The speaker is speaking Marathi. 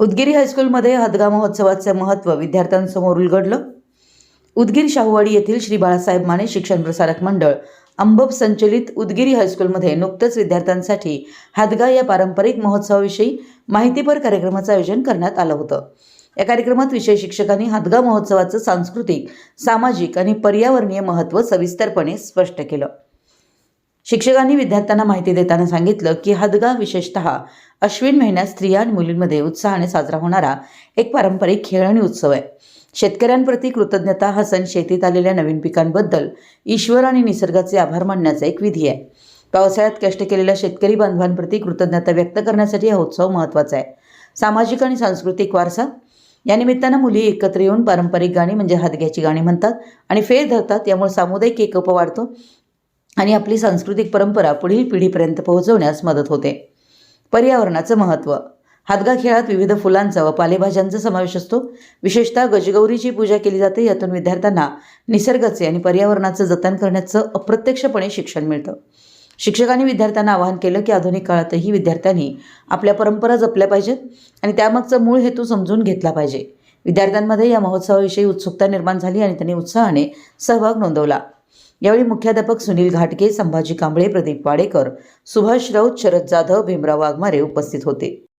उदगिरी हायस्कूलमध्ये हदगा महोत्सवाचं महत्त्व विद्यार्थ्यांसमोर उलगडलं. उदगीर शाहूवाडी येथील श्री बाळासाहेब माने शिक्षण प्रसारक मंडळ अंबब संचलित उदगिरी हायस्कूलमध्ये नुकतंच विद्यार्थ्यांसाठी हादगा या पारंपरिक महोत्सवाविषयी माहितीपर कार्यक्रमाचं आयोजन करण्यात आलं होतं. या कार्यक्रमात विषय शिक्षकांनी हादगा महोत्सवाचं सांस्कृतिक सामाजिक आणि पर्यावरणीय महत्त्व सविस्तरपणे स्पष्ट केलं. शिक्षकांनी विद्यार्थ्यांना माहिती देताना सांगितलं की हदगा विशेषतः अश्विन महिन्यात स्त्रिया आणि मुलींमध्ये उत्साहाने साजरा होणारा एक पारंपरिक खेळ आणि उत्सव आहे. शेतकऱ्यांप्रती कृतज्ञता हा सण शेतीत आलेल्या नवीन पिकांबद्दल ईश्वर आणि निसर्गाचे आभार मानण्याचा एक विधी आहे. पावसाळ्यात कष्ट केलेल्या शेतकरी बांधवांप्रती कृतज्ञता व्यक्त करण्यासाठी हा उत्सव महत्त्वाचा आहे. सामाजिक आणि सांस्कृतिक वारसा या निमित्तानं मुली एकत्र येऊन पारंपरिक गाणी म्हणजे हादग्याची गाणी म्हणतात आणि फेर धरतात. यामुळे सामुदायिक एकोपा वाढतो. आणि आपली सांस्कृतिक परंपरा पुढील पिढीपर्यंत पोहोचवण्यास मदत होते. पर्यावरणाचं महत्त्व. हादगा खेळात विविध फुलांचा व पालेभाज्यांचा समावेश असतो. विशेषतः गजगौरीची पूजा केली जाते. यातून विद्यार्थ्यांना निसर्गाचे आणि पर्यावरणाचं जतन करण्याचं अप्रत्यक्षपणे शिक्षण मिळतं. शिक्षकांनी विद्यार्थ्यांना आवाहन केलं की आधुनिक काळातही विद्यार्थ्यांनी आपल्या परंपरा जपल्या पाहिजेत आणि त्यामागचा मूळ हेतू समजून घेतला पाहिजे. विद्यार्थ्यांमध्ये या महोत्सवाविषयी उत्सुकता निर्माण झाली आणि त्यांनी उत्साहाने सहभाग नोंदवला. यावेळी मुख्याध्यापक सुनील घाटगे संभाजी कांबळे प्रदीप वाडेकर सुभाष राऊत शरद जाधव भीमराव वाघमारे उपस्थित होते.